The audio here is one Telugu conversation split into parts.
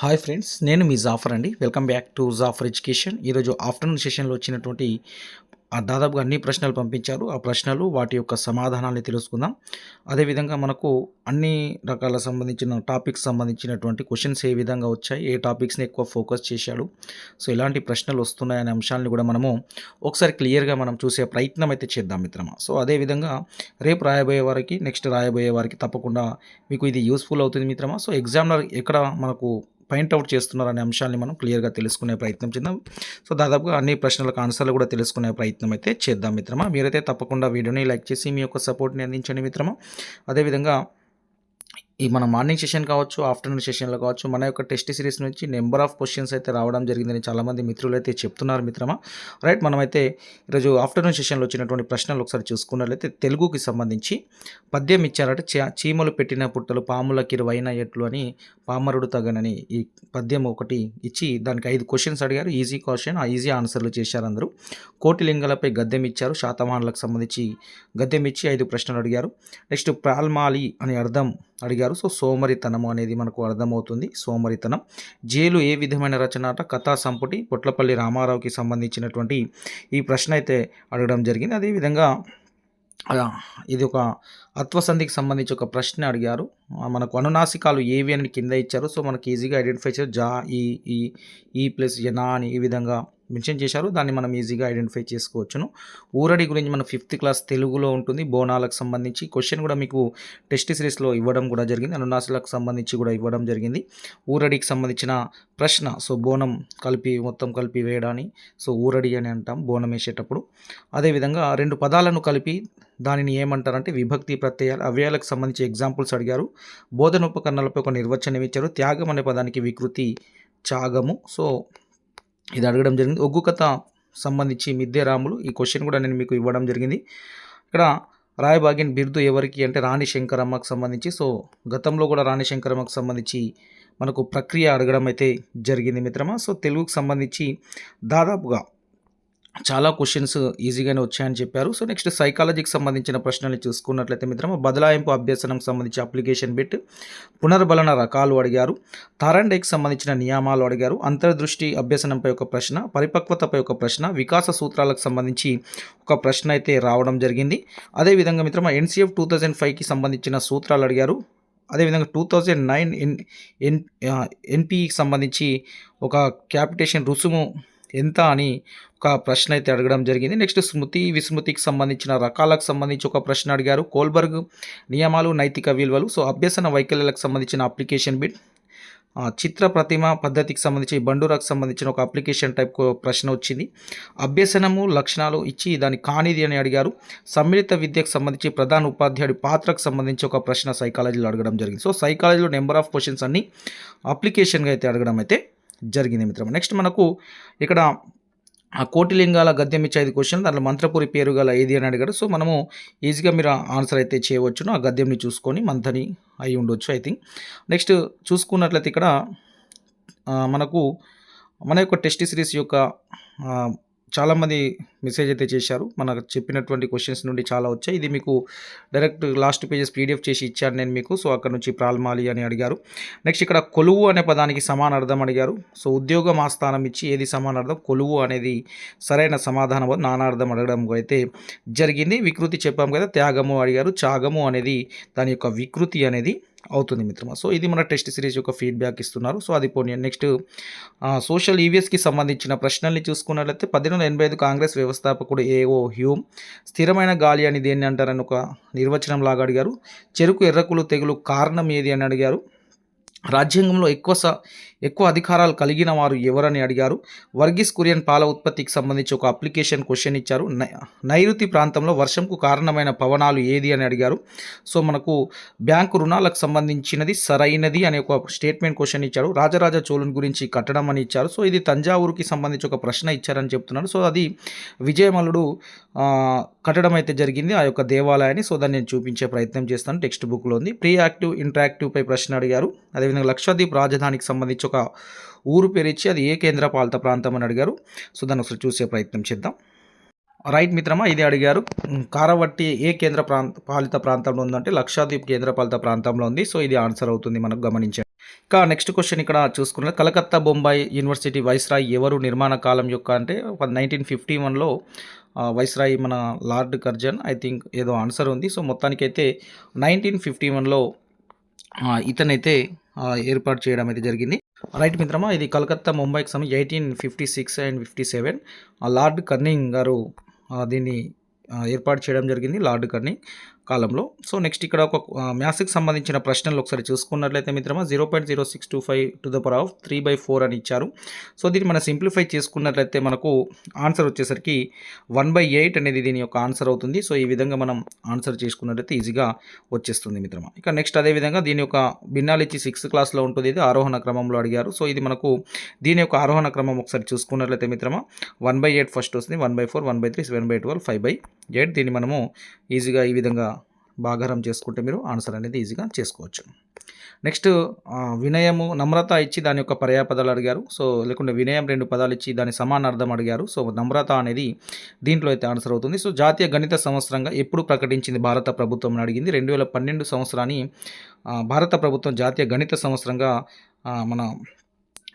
హాయ్ ఫ్రెండ్స్ నేను మీ జాఫర్ అండి. Welcome back to Jafar education. ఈరోజు ఆఫ్టర్నూన్ సెషన్లో వచ్చినటువంటి దాదాపుగా అన్ని ప్రశ్నలు పంపించారు. ఆ ప్రశ్నలు వాటి యొక్క సమాధానాన్ని తెలుసుకుందాం. అదేవిధంగా మనకు అన్ని రకాల సంబంధించిన టాపిక్స్ సంబంధించినటువంటి క్వశ్చన్స్ ఏ విధంగా వచ్చాయి ఏ టాపిక్స్ని ఎక్కువ ఫోకస్ చేశాడు. సో ఇలాంటి ప్రశ్నలు వస్తున్నాయనే అంశాలను కూడా మనము ఒకసారి క్లియర్గా మనం చూసే ప్రయత్నం అయితే చేద్దాం మిత్రమా. సో అదేవిధంగా రేపు రాయబోయే వారికి నెక్స్ట్ రాయబోయే వారికి తప్పకుండా మీకు ఇది యూస్ఫుల్ అవుతుంది మిత్రమా. సో ఎగ్జామ్నర్ ఎక్కడ మనకు పాయింట్అవుట్ చేస్తున్నారు అనే అంశాన్ని మనం క్లియర్గా తెలుసుకునే ప్రయత్నం చేద్దాం. సో దాదాపుగా అన్ని ప్రశ్నలకు ఆన్సర్లు కూడా తెలుసుకునే ప్రయత్నం అయితే చేద్దాం మిత్రమా. మీరైతే తప్పకుండా వీడియోని లైక్ చేసి మీ యొక్క సపోర్ట్ని అందించండి మిత్రమా. అదేవిధంగా ఈ మన మార్నింగ్ సెషన్ కావచ్చు ఆఫ్టర్నూన్ సెషన్లో కావచ్చు మన యొక్క టెస్ట్ సిరీస్ నుంచి నెంబర్ ఆఫ్ క్వశ్చన్స్ అయితే రావడం జరిగిందని చాలామంది మిత్రులు అయితే చెప్తున్నారు మిత్రమా. రైట్ మనమైతే ఈరోజు ఆఫ్టర్నూన్ సెషన్లో వచ్చినటువంటి ప్రశ్నలు ఒకసారి చూసుకున్నట్లయితే తెలుగుకి సంబంధించి పద్యం ఇచ్చారంటే చీమలు పెట్టిన పుట్టలు పాముల కిరువైన ఎట్లు అని పామరుడు తగనని ఈ పద్యం ఒకటి ఇచ్చి దానికి ఐదు క్వశ్చన్స్ అడిగారు. ఈజీ క్వశ్చన్ ఆ ఈజీ ఆన్సర్లు చేశారు అందరూ. కోటిలింగలపై గద్దెం ఇచ్చారు. శాతవాహనులకు సంబంధించి గద్దెం ఇచ్చి ఐదు ప్రశ్నలు అడిగారు. నెక్స్ట్ ప్రాల్మాలి అని అర్థం అడిగారు. సో సోమరితనము అనేది మనకు అర్థమవుతుంది. సోమరితనం. జైలు ఏ విధమైన రచన అట? కథా సంపుటి పొట్లపల్లి రామారావుకి సంబంధించినటువంటి ఈ ప్రశ్న అయితే అడగడం జరిగింది. అదేవిధంగా ఇది ఒక అత్వసంధికి సంబంధించి ఒక ప్రశ్న అడిగారు. మనకు అనునాసికాలు ఏవి అని కింద ఇచ్చారు. సో మనకి ఈజీగా ఐడెంటిఫై చేశారు. జా ఈ ఈ ఈ ప్లస్ యనా అని ఈ విధంగా మెన్షన్ చేశారు. దాన్ని మనం ఈజీగా ఐడెంటిఫై చేసుకోవచ్చును. ఊరడి గురించి మన ఫిఫ్త్ క్లాస్ తెలుగులో ఉంటుంది. బోనాలకు సంబంధించి క్వశ్చన్ కూడా మీకు టెస్ట్ సిరీస్లో ఇవ్వడం కూడా జరిగింది. అనునాసులకు సంబంధించి కూడా ఇవ్వడం జరిగింది. ఊరడికి సంబంధించిన ప్రశ్న. సో బోనం కలిపి మొత్తం కలిపి వేయడాన్ని సో ఊరడి అని అంటాం బోనం వేసేటప్పుడు. అదేవిధంగా రెండు పదాలను కలిపి దానిని ఏమంటారంటే విభక్తి ప్రత్యయాలు. అవ్యయాలకు సంబంధించి ఎగ్జాంపుల్స్ అడిగారు. బోధన ఉపకరణాలపై ఒక నిర్వచనం ఇచ్చారు. త్యాగం అనే పదానికి వికృతి త్యాగము సో ఇది అడగడం జరిగింది. ఒగ్గు కథ సంబంధించి మిద్దె రాములు ఈ క్వశ్చన్ కూడా నేను మీకు ఇవ్వడం జరిగింది. ఇక్కడ రాయబాగిన్ బిరుదు ఎవరికి అంటే రాణి శంకరమ్మకు సంబంధించి. సో గతంలో కూడా రాణి శంకరమ్మకు సంబంధించి మనకు ప్రక్రియ అడగడం అయితే జరిగింది మిత్రమా. సో తెలుగుకు సంబంధించి దాదాపుగా చాలా క్వశ్చన్స్ ఈజీగానే వచ్చాయని చెప్పారు. సో నెక్స్ట్ సైకాలజీకి సంబంధించిన ప్రశ్నలు చూసుకున్నట్లయితే మిత్రమా బదలాయింపు అభ్యసనం సంబంధించి అప్లికేషన్ బిట్ పునర్బలన రకాలు అడిగారు. తారండేకి సంబంధించిన నియమాలు అడిగారు. అంతర్దృష్టి అభ్యసనంపై ఒక ప్రశ్న పరిపక్వతపై ఒక ప్రశ్న వికాస సూత్రాలకు సంబంధించి ఒక ప్రశ్న అయితే రావడం జరిగింది. అదేవిధంగా మిత్రమా ఎన్సీఎఫ్ టూ థౌజండ్ ఫైవ్కి సంబంధించిన సూత్రాలు అడిగారు. అదేవిధంగా two thousand nine N N ఎన్పికి సంబంధించి ఒక క్యాపిటేషన్ రుసుము ఎంత అని ఒక ప్రశ్న అయితే అడగడం జరిగింది. నెక్స్ట్ స్మృతి విస్మృతికి సంబంధించిన రకాలకు సంబంధించి ఒక ప్రశ్న అడిగారు. కోల్బర్గ్ నియమాలు నైతిక విలువలు సో అభ్యసన వైకల్యాలకు సంబంధించిన అప్లికేషన్ బిట్ ఆ, చిత్ర ప్రతిమ పద్ధతికి సంబంధించి బండూరాకు సంబంధించిన ఒక అప్లికేషన్ టైప్ ప్రశ్న వచ్చింది. అభ్యసనము లక్షణాలు ఇచ్చి దాని కానిది అని అడిగారు. సమ్మిళిత విద్యకు సంబంధించి ప్రధాన ఉపాధ్యాయుడి పాత్రకు సంబంధించి ఒక ప్రశ్న సైకాలజీలో అడగడం జరిగింది. సో సైకాలజీలో నెంబర్ ఆఫ్ క్వశ్చన్స్ అన్ని అప్లికేషన్గా అయితే అడగడం అయితే జరిగింది మిత్రం నెక్స్ట్ మనకు ఇక్కడ ఆ కోటిలింగాల గద్యం ఇచ్చే ఐదు క్వశ్చన్ దాంట్లో మంత్రపురి పేరు గల ఏది అని అడిగారు సో మనము ఈజీగా మీరు ఆన్సర్ అయితే చేయవచ్చును. ఆ గద్యంని చూసుకొని మంతని అయి ఉండొచ్చు ఐ థింక్ నెక్స్ట్ చూసుకున్నట్లయితే ఇక్కడ మనకు మన యొక్క టెస్ట్ సిరీస్ యొక్క చాలామంది మెసేజ్ అయితే చేశారు. మనకు చెప్పినటువంటి క్వశ్చన్స్ నుండి చాలా వచ్చాయి. ఇది మీకు డైరెక్ట్ లాస్ట్ పేజెస్ పీడిఎఫ్ చేసి ఇచ్చాను నేను మీకు. సో అక్కడ నుంచి ప్రాల్మాలి అని అడిగారు. నెక్స్ట్ ఇక్కడ కొలువు అనే పదానికి సమాన అర్థం అడిగారు. సో ఉద్యోగం ఆస్థానం ఇచ్చి ఏది సమాన అర్థం? కొలువు అనేది సరైన సమాధానం నానార్థం అడగడం అయితే జరిగింది. వికృతి చెప్పాము కదా త్యాగము అడిగారు. త్యాగము అనేది దాని యొక్క వికృతి అనేది అవుతుంది మిత్రమా? సో ఇది మన టెస్ట్ సిరీస్ యొక్క ఫీడ్బ్యాక్ ఇస్తున్నారు. సో అది పోనీ నెక్స్ట్ సోషల్ ఈవీఎస్కి సంబంధించిన ప్రశ్నల్ని చూసుకున్నట్లయితే పద్దెనిమిది వందల ఎనభై ఐదు కాంగ్రెస్ వ్యవస్థాపకుడు ఏఓ హ్యూమ్ స్థిరమైన గాలి అని దేన్ని అంటారని ఒక నిర్వచనం లాగా అడిగారు. చెరుకు ఎర్రకులు తెగులు కారణం ఏది అని అడిగారు. రాజ్యాంగంలో ఎక్కువ స ఎక్కువ అధికారాలు కలిగిన వారు ఎవరని అడిగారు. వర్గీస్ కురియన్ పాల ఉత్పత్తికి సంబంధించి ఒక అప్లికేషన్ క్వశ్చన్ ఇచ్చారు. నై- నైరుతి ప్రాంతంలో వర్షంకు కారణమైన పవనాలు ఏది అని అడిగారు. సో మనకు బ్యాంకు రుణాలకు సంబంధించినది సరైనది అనే ఒక స్టేట్మెంట్ క్వశ్చన్ ఇచ్చారు. రాజరాజ చోళుని గురించి కట్టడం అని ఇచ్చారు. సో ఇది తంజావూరుకి సంబంధించి ఒక ప్రశ్న ఇచ్చారని చెప్తున్నారు. సో అది విజయమల్లుడు కట్టడం అయితే జరిగింది ఆ యొక్క దేవాలయాన్ని. సో దాన్ని నేను చూపించే ప్రయత్నం చేస్తాను. టెక్స్ట్ బుక్లో ఉంది. ప్రీ యాక్టివ్ ఇంటరాక్టివ్పై ప్రశ్న అడిగారు. అదేవిధంగా లక్షద్వీప్ రాజధానికి సంబంధించి ఒక ఊరు పేరు ఇచ్చి అది ఏ కేంద్ర పాలిత ప్రాంతం అని అడిగారు. సో దాన్ని ఒకసారి చూసే ప్రయత్నం చేద్దాం. రైట్ మిత్రమా ఇది అడిగారు. కారవట్టి ఏ కేంద్ర ప్రాంత పాలిత ప్రాంతంలో ఉందంటే లక్షాద్వీప్ కేంద్ర పాలిత ప్రాంతంలో ఉంది. సో ఇది ఆన్సర్ అవుతుంది మనకు గమనించండి. ఇక నెక్స్ట్ క్వశ్చన్ ఇక్కడ చూసుకున్నది. కలకత్తా బొంబాయి యూనివర్సిటీ వైస్రాయ్ ఎవరు నిర్మాణ కాలం యొక్క అంటే నైన్టీన్ ఫిఫ్టీ వన్లో వైస్రాయ్ మన లార్డ్ కర్జన్ ఐ థింక్ ఏదో ఆన్సర్ ఉంది. సో మొత్తానికైతే నైన్టీన్ ఫిఫ్టీ వన్లో ఇతనైతే ఏర్పాటు చేయడం అయితే జరిగింది. రైట్ మిత్రమా ఇది కలకత్తా ముంబైకి సమయం eighteen fifty six and fifty seven. Lord Canning గారు దీన్ని ఏర్పాటు చేయడం జరిగింది. లార్డ్ కర్నింగ్ కాలంలో. సో నెక్స్ట్ ఇక్కడ ఒక మ్యాథ్స్కి సంబంధించిన ప్రశ్నలు ఒకసారి చూసుకున్నట్లయితే మిత్రమా zero point zero six two five to the power of three by four అని ఇచ్చారు. సో దీన్ని మనం సింప్లిఫై చేసుకున్నట్లయితే మనకు ఆన్సర్ వచ్చేసరికి వన్ బై ఎయిట్ అనేది దీని యొక్క ఆన్సర్ అవుతుంది. సో ఈ విధంగా మనం ఆన్సర్ చేసుకున్నట్లయితే ఈజీగా వచ్చేస్తుంది మిత్రమా. ఇక నెక్స్ట్ అదేవిధంగా దీని యొక్క భిన్నాలు ఇచ్చి సిక్స్త్ క్లాస్లో ఉంటుంది ఇది ఆరోహణ క్రమంలో అడిగారు. సో ఇది మనకు దీని యొక్క ఆరోహణ క్రమం ఒకసారి చూసుకున్నట్లయితే మిత్రమా వన్ బై ఎయిట్ ఫస్ట్ వస్తుంది one by four one by three seven by twelve five by eight దీన్ని మనము ఈజీగా ఈ విధంగా భాగారం చేసుకుంటే మీరు ఆన్సర్ అనేది ఈజీగా చేసుకోవచ్చు. నెక్స్ట్ వినయము నమ్రత ఇచ్చి దాని యొక్క పర్యాపదాలు అడిగారు. సో లేకుంటే వినయం రెండు పదాలు ఇచ్చి దాని సమానార్థం అడిగారు. సో నమ్రత అనేది దీంట్లో అయితే ఆన్సర్ అవుతుంది. సో జాతీయ గణిత సంవత్సరంగా ఎప్పుడు ప్రకటించింది భారత ప్రభుత్వం అడిగింది. రెండు వేల పన్నెండు సంవత్సరాన్ని భారత ప్రభుత్వం జాతీయ గణిత సంవత్సరంగా మన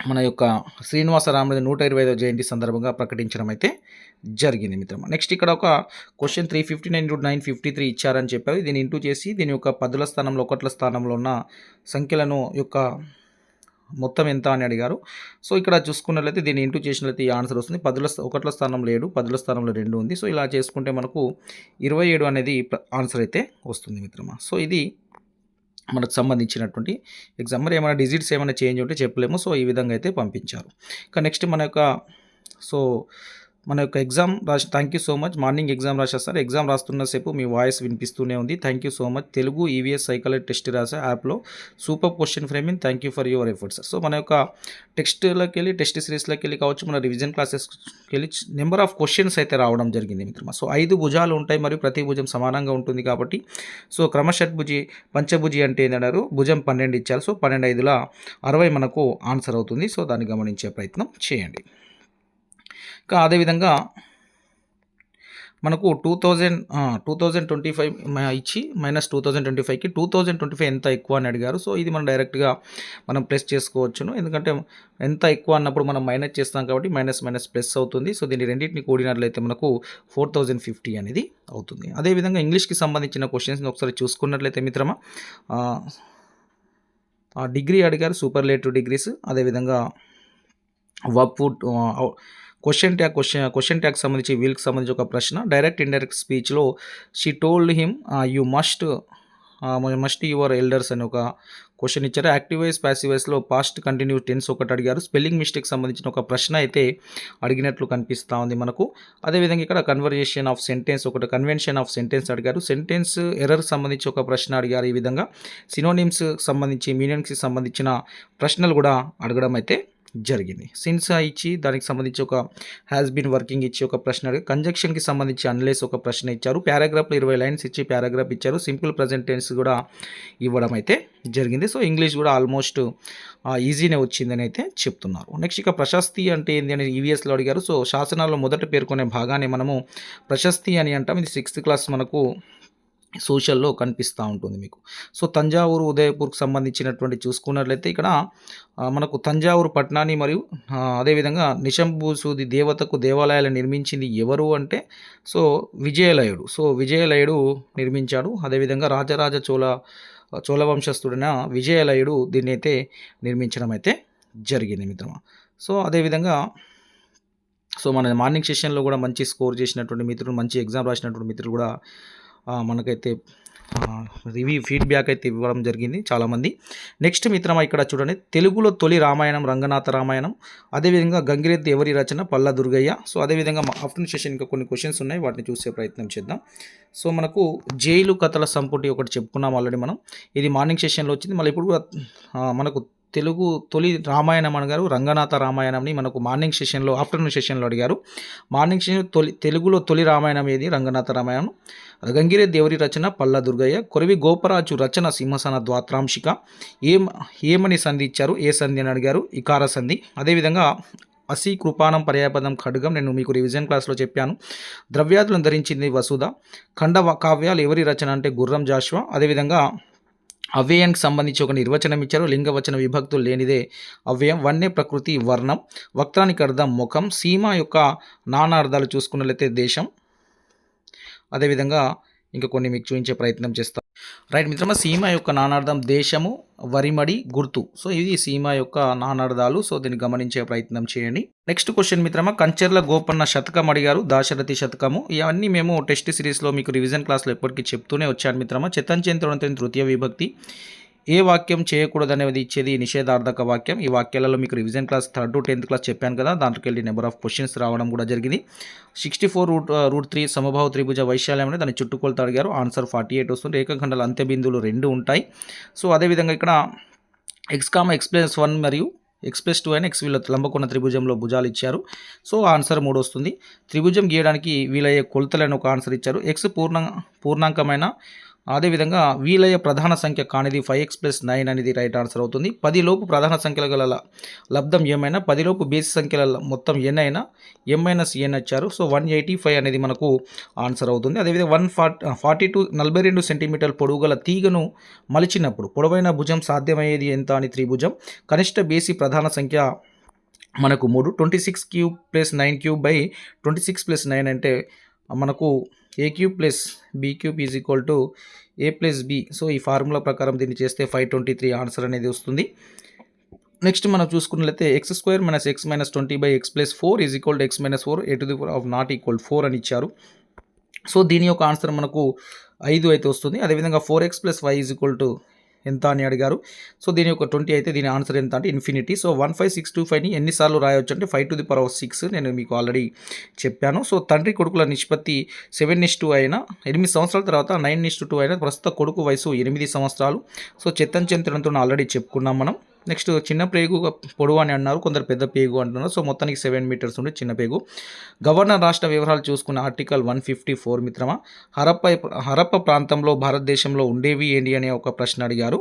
మన యొక్క శ్రీనివాస రామరాజు నూట ఇరవై ఐదవ జయంతి సందర్భంగా ప్రకటించడం అయితే జరిగింది మిత్రమా నెక్స్ట్ ఇక్కడ ఒక question three fifty nine to nine fifty three ఇచ్చారని చెప్పారు. దీన్ని ఇంటూ చేసి దీని యొక్క పదుల స్థానంలో ఒకట్ల స్థానంలో ఉన్న సంఖ్యలను యొక్క మొత్తం ఎంత అని అడిగారు. సో ఇక్కడ చూసుకున్నట్లయితే దీన్ని ఇంటూ చేసినట్లయితే ఈ ఆన్సర్ వస్తుంది. పదుల స్థ- ఒకట్ల స్థానంలో ఏడు పదుల స్థానంలో రెండు ఉంది. సో ఇలా చేసుకుంటే మనకు ఇరవై ఏడు అనేది ఆన్సర్ అయితే వస్తుంది మిత్రమా. సో ఇది మనకు సంబంధించినటువంటి ఎగ్జామ్ మరి ఏమైనా డిజిట్స్ ఏమైనా చేంజ్ ఉంటే చెప్పలేము. సో ఈ విధంగా అయితే పంపించారు. ఇక నెక్స్ట్ మన యొక్క సో మన యొక్క ఎగ్జామ్ రాసి thank you so much morning exam రాసేస్తారు. Exam రాస్తున్న సేపు మీ వాయిస్ వినిపిస్తూనే ఉంది. Thank you so much Telugu EVS psychology test రాసే యాప్లో super question framing thank you for your efforts so మన యొక్క టెక్స్ట్లోకి వెళ్ళి టెస్ట్ సిరీస్లోకి వెళ్ళి కావచ్చు మన రివిజన్ క్లాసెస్కి వెళ్ళి నెంబర్ ఆఫ్ క్వశ్చన్స్ అయితే రావడం జరిగింది మిత్రమా. సో ఐదు భుజాలు ఉంటాయి. మరియు ప్రతి భుజం సమానంగా ఉంటుంది కాబట్టి సో క్రమషడ్భుజి పంచభుజి అంటే ఏంటన్నారు భుజం పన్నెండు ఇచ్చారు. సో పన్నెండు ఐదుల అరవై మనకు ఆన్సర్ అవుతుంది. సో దాన్ని గమనించే ప్రయత్నం చేయండి. ఇంకా అదేవిధంగా మనకు two thousand two thousand twenty five ఇచ్చి మైనస్ టూ థౌజండ్ ట్వంటీ ఫైవ్కి టూ థౌజండ్ ట్వంటీ ఫైవ్ ఎంత ఎక్కువ అని అడిగారు. సో ఇది మనం డైరెక్ట్గా మనం ప్లస్ చేసుకోవచ్చును. ఎందుకంటే ఎంత ఎక్కువ అన్నప్పుడు మనం మైనస్ చేస్తాం కాబట్టి మైనస్ మైనస్ ప్లస్ అవుతుంది. సో దీన్ని రెండింటిని కూడినట్లయితే మనకు ఫోర్ థౌజండ్ ఫిఫ్టీ అనేది అవుతుంది. అదేవిధంగా ఇంగ్లీష్కి సంబంధించిన క్వశ్చన్స్ని ఒకసారి చూసుకున్నట్లయితే మిత్రమా డిగ్రీ అడిగారు సూపర్లేటివ్ డిగ్రీస్. అదేవిధంగా work question tag question question tag సంబంధించి వీళ్ళకి సంబంధించి ఒక ప్రశ్న. Direct indirect స్పీచ్లో she told him you must must your elders అని ఒక క్వశ్చన్ ఇచ్చారు. యాక్టివ్ వైస్ ప్యాసివ్ వైస్లో పాస్ట్ కంటిన్యూ టెన్స్ ఒకటి అడిగారు. స్పెల్లింగ్ మిస్టేక్ సంబంధించిన ఒక ప్రశ్న అయితే అడిగినట్లు కనిపిస్తూ ఉంది మనకు. అదేవిధంగా ఇక్కడ కన్వర్జేషన్ ఆఫ్ సెంటెన్స్ ఒకటి కన్వెన్షన్ ఆఫ్ సెంటెన్స్ అడిగారు. సెంటెన్స్ ఎర్రర్ సంబంధించి ఒక ప్రశ్న అడిగారు ఈ విధంగా. సినోనిమ్స్ సంబంధించి మీనింగ్స్కి సంబంధించిన ప్రశ్నలు కూడా అడగడం అయితే జరిగింది. సిన్స్ ఇచ్చి దానికి సంబంధించి ఒక హ్యాస్ బీన్ వర్కింగ్ ఇచ్చి ఒక ప్రశ్న కంజక్షన్కి సంబంధించి అన్లేస్ ఒక ప్రశ్న ఇచ్చారు. పారాగ్రాఫ్లో ఇరవై లైన్స్ ఇచ్చి పారాగ్రాఫ్ ఇచ్చారు. సింపుల్ ప్రజెంట్ టెన్స్ కూడా ఇవ్వడం అయితే జరిగింది. సో ఇంగ్లీష్ కూడా ఆల్మోస్ట్ ఈజీనే వచ్చిందని అయితే చెప్తున్నారు. నెక్స్ట్ ఇక ప్రశస్తి అంటే ఏంటి అని ఈవీఎస్లో అడిగారు. సో శాసనాల్లో మొదట పేర్కొనే భాగాన్ని మనము ప్రశస్తి అని అంటాం. ఇది సిక్స్త్ క్లాస్ మనకు సోషల్లో కనిపిస్తూ ఉంటుంది మీకు. సో తంజావూరు ఉదయపూర్కి సంబంధించినటువంటి చూసుకున్నట్లయితే ఇక్కడ మనకు తంజావూరు పట్టణాన్ని మరియు అదేవిధంగా నిశంభూసూది దేవతకు దేవాలయాలు నిర్మించింది ఎవరు అంటే సో విజయలయుడు. సో విజయలయుడు నిర్మించాడు. అదేవిధంగా రాజరాజ చోళ చోళవంశస్థుడైన విజయలయుడు దీన్ని అయితే నిర్మించడం అయితే జరిగింది మిత్రమా. సో అదేవిధంగా సో మన మార్నింగ్ సెషన్లో కూడా మంచి స్కోర్ చేసినటువంటి మిత్రులు మంచి ఎగ్జామ్ రాసినటువంటి మిత్రులు కూడా మనకైతే రివ్యూ ఫీడ్బ్యాక్ అయితే ఇవ్వడం జరిగింది చాలామంది. నెక్స్ట్ మిత్రమా ఇక్కడ చూడండి. తెలుగులో తొలి రామాయణం రంగనాథ రామాయణం. అదేవిధంగా గంగిరెద్ది ఎవరి రచన పల్ల దుర్గయ్య. సో అదేవిధంగా ఆఫ్టర్నూన్ సెషన్ ఇంకా కొన్ని క్వశ్చన్స్ ఉన్నాయి. వాటిని చూసే ప్రయత్నం చేద్దాం. సో మనకు జైలు కథల సంపుటి ఒకటి చెప్పుకున్నాం ఆల్రెడీ మనం. ఇది మార్నింగ్ సెషన్లో వచ్చింది. మళ్ళీ ఇప్పుడు మనకు తెలుగు తొలి రామాయణం అనగారు రంగనాథ రామాయణంని మనకు మార్నింగ్ సెషన్లో ఆఫ్టర్నూన్ సెషన్లో అడిగారు. మార్నింగ్ సెషన్ తొలి తెలుగులో తొలి రామాయణం ఏది? రంగనాథ రామాయణం. గంగిరే దేవరి రచన పల్ల దుర్గయ్య. కొరవి గోపరాజు రచన సింహసన ద్వాత్రాంశిక. ఏం ఏమని సంధి ఇచ్చారు ఏ సంధి అని అడిగారు? ఇకార సంధి. అదేవిధంగా అసి కృపానం పర్యాపదం ఖడ్గం నేను మీకు రివిజన్ క్లాస్లో చెప్పాను. ద్రవ్యాతులను ధరించింది వసుధ. ఖండ కావ్యాలు ఎవరి రచన అంటే గుర్రం జాష్వా అదేవిధంగా అవ్యయానికి సంబంధించి ఒక నిర్వచనం ఇచ్చారు. లింగవచన విభక్తులు లేనిదే అవ్యయం వన్నే ప్రకృతి వర్ణం వక్తానికి అర్థం ముఖం సీమ యొక్క నానా అర్థాలు చూసుకున్నట్లయితే దేశం. అదేవిధంగా ఇంకా కొన్ని మీకు చూపించే ప్రయత్నం చేస్తాం రైట్ మిత్రమా సీమ యొక్క నానార్థం దేశము వరిమడి గుర్తు. సో ఇది సీమ యొక్క నానార్థాలు. సో దీన్ని గమనించే ప్రయత్నం చేయండి. నెక్స్ట్ క్వశ్చన్ మిత్రమా కంచెర్ల గోపన్న శతకం అడిగారు. దాశరథి శతకము. ఇవన్నీ మేము టెస్ట్ సిరీస్లో మీకు రివిజన్ క్లాస్లో ఎప్పటికీ చెప్తూనే వచ్చాను మిత్రమా. చిత్తంచేంద్రుడంతో తృతీయ విభక్తి. ఏ వాక్యం చేయకూడదనేది ఇచ్చేది నిషేధార్థక వాక్యం. ఈ వాక్యాలలో మీకు revision class third to tenth class చెప్పాను కదా దాంట్లోకి వెళ్ళి నెంబర్ ఆఫ్ క్వశ్చన్స్ రావడం కూడా జరిగింది. Sixty four root root three సమభావ త్రిభుజ వైశాల్యం అనేది దాన్ని చుట్టుకొలత అడిగారు. ఆన్సర్ ఫార్టీ ఎయిట్ వస్తుంది. రేఖాఖండాల అంత్య బిందువులు రెండు ఉంటాయి. సో అదేవిధంగా ఇక్కడ x comma x plus one మరియు ఎక్స్ప్రెస్ టూ అయిన ఎక్స్ వీళ్ళ లంబకోణ త్రిభుజంలో భుజాలు ఇచ్చారు. సో ఆన్సర్ మూడు వస్తుంది. త్రిభుజం గీయడానికి వీలయ్యే కొలతలను ఒక ఆన్సర్ ఇచ్చారు. ఎక్స్ పూర్ణ పూర్ణాంకమైన అదేవిధంగా వీలయ్య ప్రధాన సంఖ్య కానిది ఫైవ్ ఎక్స్ ప్లస్ నైన్ అనేది రైట్ ఆన్సర్ అవుతుంది. పదిలోపు ప్రధాన సంఖ్యల గల లబ్ధం ఏమైనా పదిలోపు బేసి సంఖ్యల మొత్తం ఎన్ అయినా ఎం మైనస్ ఎన్ వచ్చారు. సో వన్ ఎయిటీ ఫైవ్ అనేది మనకు ఆన్సర్ అవుతుంది. అదేవిధంగా వన్ ఫార్టీ ఫార్టీ టూ నలభై రెండు సెంటీమీటర్ల పొడవు గల తీగను మలిచినప్పుడు పొడవైన భుజం సాధ్యమయ్యేది ఎంత అని త్రిభుజం. కనిష్ట బేసి ప్రధాన సంఖ్య మనకు మూడు. Twenty six cube plus nine cube by twenty six plus nine అంటే మనకు a cube plus b cube is equal to a plus b so ఈ ఫార్ములా ప్రకారం దీన్ని చేస్తే ఫైవ్ ట్వంటీ త్రీ ఆన్సర్ అనేది వస్తుంది. నెక్స్ట్ మనం చూసుకున్నట్లయితే x square minus x minus twenty by x plus four is equal to x minus four ఎటు to the of not equal four అని ఇచ్చారు. సో దీని యొక్క ఆన్సర్ మనకు ఐదు అయితే వస్తుంది. అదేవిధంగా four x plus y is equal to ఎంత అని అడిగారు. సో దీని యొక్క ట్వంటీ అయితే దీని ఆన్సర్ ఎంత అంటే infinity. So one five six two ఫైవ్ని ఎన్నిసార్లు రాయొచ్చు అంటే five to the power of six నేను మీకు ఆల్రెడీ చెప్పాను. సో తండ్రి కొడుకుల నిష్పత్తి సెవెన్ నిష్ టూ అయినా ఎనిమిది సంవత్సరాల తర్వాత నైన్ నిష్ టూ అయినా ప్రస్తుత కొడుకు వయసు ఎనిమిది సంవత్సరాలు. సో చెత్తన్ చెంతనంతో ఆల్రెడీ చెప్పుకున్నాం మనం. నెక్స్ట్ చిన్న పేగు పొడవు అని అన్నారు కొందరు పెద్ద పేగు అంటున్నారు. సో మొత్తానికి సెవెన్ మీటర్స్ ఉండే చిన్న పేగు. గవర్నర్ రాష్ట్ర వివరాలు చూసుకున్న ఆర్టికల్ వన్ ఫిఫ్టీ ఫోర్ మిత్రమా? హరప్ప హరప్ప ప్రాంతంలో భారతదేశంలో ఉండేవి ఏంటి అనే ఒక ప్రశ్న అడిగారు.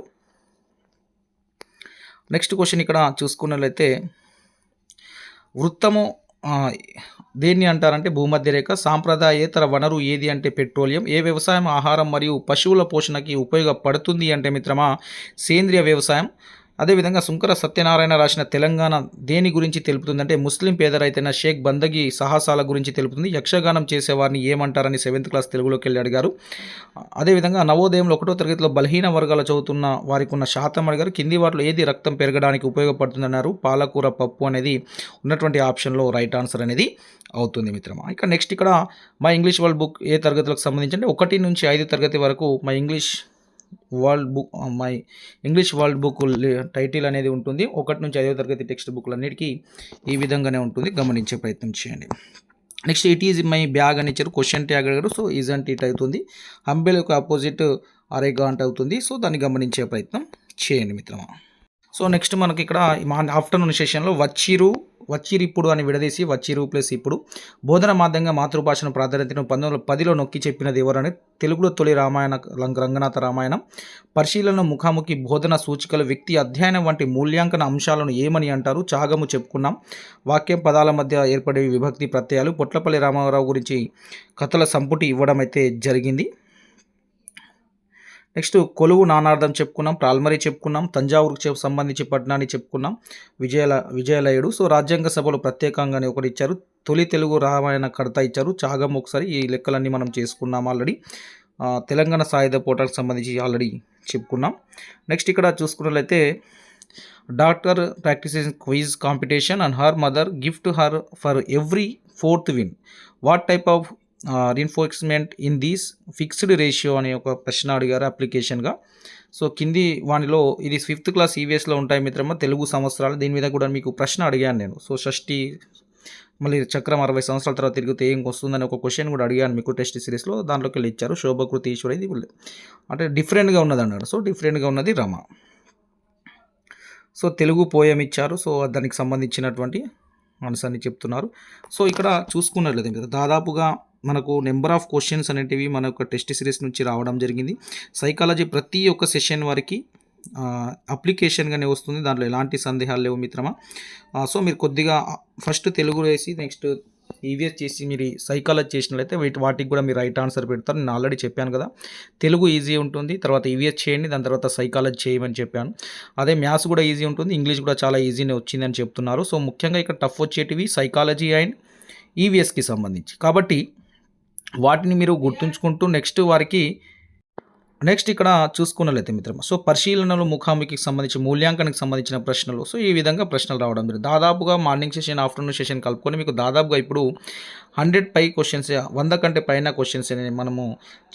నెక్స్ట్ క్వశ్చన్ ఇక్కడ చూసుకున్నట్లయితే వృత్తము దేన్ని అంటారంటే భూమధ్య రేఖ సాంప్రదాయేతర వనరు ఏది అంటే పెట్రోలియం ఏ వ్యవసాయం ఆహారం మరియు పశువుల పోషణకి ఉపయోగపడుతుంది అంటే మిత్రమా? సేంద్రియ వ్యవసాయం అదేవిధంగా సుంకర సత్యనారాయణ రాసిన తెలంగాణ దేని గురించి తెలుపుతుందంటే ముస్లిం పేదరైతైన షేక్ బందగి సాహసాల గురించి తెలుపుతుంది. యక్షగానం చేసేవారిని ఏమంటారని సెవెంత్ క్లాస్ తెలుగులోకి వెళ్ళి అడిగారు. అదేవిధంగా నవోదయంలో ఒకటో తరగతిలో బలహీన వర్గాలు చదువుతున్న వారికి ఉన్న శాతం అడిగారు. కింది వాటిలో ఏది రక్తం పెరగడానికి ఉపయోగపడుతుందన్నారు. పాలకూర పప్పు అనేది ఉన్నటువంటి ఆప్షన్లో రైట్ ఆన్సర్ అనేది అవుతుంది మిత్రమా. ఇక నెక్స్ట్ ఇక్కడ మా ఇంగ్లీష్ వరల్డ్ బుక్ ఏ తరగతులకు సంబంధించి అంటే ఒకటి నుంచి ఐదు తరగతి వరకు మా English world book my English world book title అనేది ఉంటుంది. ఒకటి నుంచి ఐదో తరగతి టెక్స్ట్ బుక్లు అన్నిటికీ ఈ విధంగానే ఉంటుంది. గమనించే ప్రయత్నం చేయండి. Next it is my bag అని ఇచ్చారు. క్వశ్చన్ ట్యాగ్ అడిగారు. సో ఈజ్ అండ్ ఇట్ అవుతుంది. హంబెల్ యొక్క ఆపోజిట్ అరేగా గంట అవుతుంది. సో దాన్ని గమనించే ప్రయత్నం చేయండి మిత్రమా. సో నెక్స్ట్ మనకి ఇక్కడ మా ఆఫ్టర్నూన్ సెషన్లో వచ్చిరు వచ్చిరిప్పుడు అని విడదీసి వచ్చిరు ప్లస్ ఇప్పుడు. బోధన మాధ్యంగా మాతృభాషను ప్రాధాన్యతను పంతొమ్మిది వందల పదిలో నొక్కి చెప్పినది ఎవరని తెలుగులో తొలి రామాయణ రంగనాథ రామాయణం. పరిశీలన ముఖాముఖి బోధన సూచికలు వ్యక్తి అధ్యయనం వంటి మూల్యాంకన అంశాలను ఏమని అంటారు? చాగము చెప్పుకున్నాం. వాక్యం పదాల మధ్య ఏర్పడే విభక్తి ప్రత్యయాలు. పొట్లపల్లి రామారావు గురించి కథల సంపుటి ఇవ్వడం అయితే జరిగింది. నెక్స్ట్ కొలువు నానార్థం చెప్పుకున్నాం ప్రాల్మరీ చెప్పుకున్నాం తంజావూరుకు సంబంధించి పట్టణాన్ని చెప్పుకున్నాం విజయల విజయలయుడు. సో రాజ్యాంగ సభలో ప్రత్యేకంగానే ఒకటి ఇచ్చారు. తొలి తెలుగు రామాయణ కడత ఇచ్చారు. చాగం ఒకసారి ఈ లెక్కలన్నీ మనం చేసుకున్నాం ఆల్రెడీ. తెలంగాణ సాయుధ పోటాలకు సంబంధించి ఆల్రెడీ చెప్పుకున్నాం. నెక్స్ట్ ఇక్కడ చూసుకున్నట్లయితే doctor practices quiz competition and her mother gift her for every fourth win. What type of reinforcement in these fixed ratio అనే ఒక ప్రశ్న అడిగారు అప్లికేషన్గా సో కింది వానిలో ఇది ఫిఫ్త్ క్లాస్ ఈవీఎస్లో ఉంటాయి మిత్రమా తెలుగు సంవత్సరాలు. దీని మీద కూడా మీకు ప్రశ్న అడిగాను నేను. సో షష్ఠి మళ్ళీ చక్రం అరవై సంవత్సరాల తర్వాత తిరిగితే ఏం వస్తుందని ఒక క్వశ్చన్ కూడా అడిగాను మీకు టెస్ట్ సిరీస్లో దాంట్లోకి వెళ్ళి ఇచ్చారు. శోభకృతి ఈశ్వర ఇది అంటే డిఫరెంట్గా ఉన్నది అన్నారు సో డిఫరెంట్గా ఉన్నది రమ. సో తెలుగు పోయం ఇచ్చారు. సో దానికి సంబంధించినటువంటి ఆన్సర్ని చెప్తున్నారు. సో ఇక్కడ చూసుకున్నట్లయితే మీరు దాదాపుగా మనకు నెంబర్ ఆఫ్ క్వశ్చన్స్ అనేటివి మన యొక్క టెస్ట్ సిరీస్ నుంచి రావడం జరిగింది. సైకాలజీ ప్రతి ఒక్క సెషన్ వరకు అప్లికేషన్గానే వస్తుంది. దాంట్లో ఎలాంటి సందేహాలు లేవు మిత్రమా? సో మీరు కొద్దిగా ఫస్ట్ తెలుగు వేసి నెక్స్ట్ ఈవీఎస్ చేసి మీరు సైకాలజీ చేసినట్లయితే వీటి వాటికి కూడా మీరు రైట్ ఆన్సర్ పెడతారు. నేను ఆల్రెడీ చెప్పాను కదా. తెలుగు ఈజీ ఉంటుంది. తర్వాత ఈవీఎస్ చేయండి. దాని తర్వాత సైకాలజీ చేయమని చెప్పాను. అదే మ్యాథ్స్ కూడా ఈజీ ఉంటుంది. ఇంగ్లీష్ కూడా చాలా ఈజీనే వచ్చిందని చెప్తున్నారు. సో ముఖ్యంగా ఇక్కడ టఫ్ వచ్చేటివి సైకాలజీ అండ్ ఈవీఎస్కి సంబంధించి. కాబట్టి వాటిని మీరు గుర్తుంచుకుంటూ నెక్స్ట్ వారికి నెక్స్ట్ ఇక్కడ చూసుకున్నట్లయితే మిత్రమా సో పరిశీలనలు ముఖాముఖికి సంబంధించి మూల్యాంకనకు సంబంధించిన ప్రశ్నలు. సో ఈ విధంగా ప్రశ్నలు రావడం జరిగింది. దాదాపుగా మార్నింగ్ సెషన్ ఆఫ్టర్నూన్ సెషన్ కలుపుకొని మీకు దాదాపుగా ఇప్పుడు హండ్రెడ్ పై క్వశ్చన్స్ వంద కంటే పైన క్వశ్చన్స్ అని మనము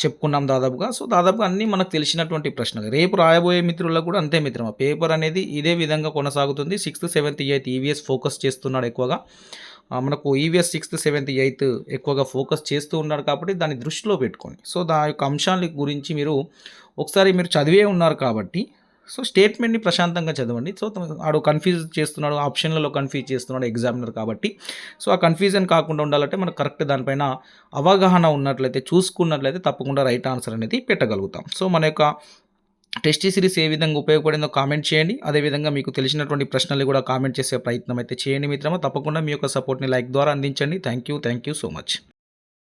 చెప్పుకున్నాం దాదాపుగా. సో దాదాపుగా అన్నీ మనకు తెలిసినటువంటి ప్రశ్నలు. రేపు రాయబోయే మిత్రులకు కూడా అంతే మిత్రమా పేపర్ అనేది ఇదే విధంగా కొనసాగుతుంది. Sixth seventh eighth EVS focus చేస్తున్నాడు ఎక్కువగా. మనకు ఈవీఎస్ సిక్స్త్ సెవెంత్ ఎయిత్ ఎక్కువగా ఫోకస్ చేస్తూ ఉన్నారు కాబట్టి దాన్ని దృష్టిలో పెట్టుకోండి. సో దా యొక్క అంశాల గురించి మీరు ఒకసారి మీరు చదివే ఉన్నారు కాబట్టి సో స్టేట్మెంట్ని ప్రశాంతంగా చదవండి. సో ఆడు కన్ఫ్యూజ్ చేస్తున్నాడు ఆప్షన్లలో కన్ఫ్యూజ్ చేస్తున్నాడు ఎగ్జామినర్ కాబట్టి. సో ఆ కన్ఫ్యూజన్ కాకుండా ఉండాలంటే మనకు కరెక్ట్ దానిపైన అవగాహన ఉన్నట్లయితే చూసుకున్నట్లయితే తప్పకుండా రైట్ ఆన్సర్ అనేది పెట్టగలుగుతాం. సో మన యొక్క టెస్ట్ సిరీస్ ఏ విధంగా ఉపయోగపడిందో కామెంట్ చేయండి. అదేవిధంగా మీకు తెలిసినటువంటి ప్రశ్నలు కూడా కామెంట్ చేసే ప్రయత్నం అయితే చేయండి మిత్రమా. తప్పకుండా మీ యొక్క సపోర్ట్ని లైక్ ద్వారా అందించండి. Thank you. Thank you so much.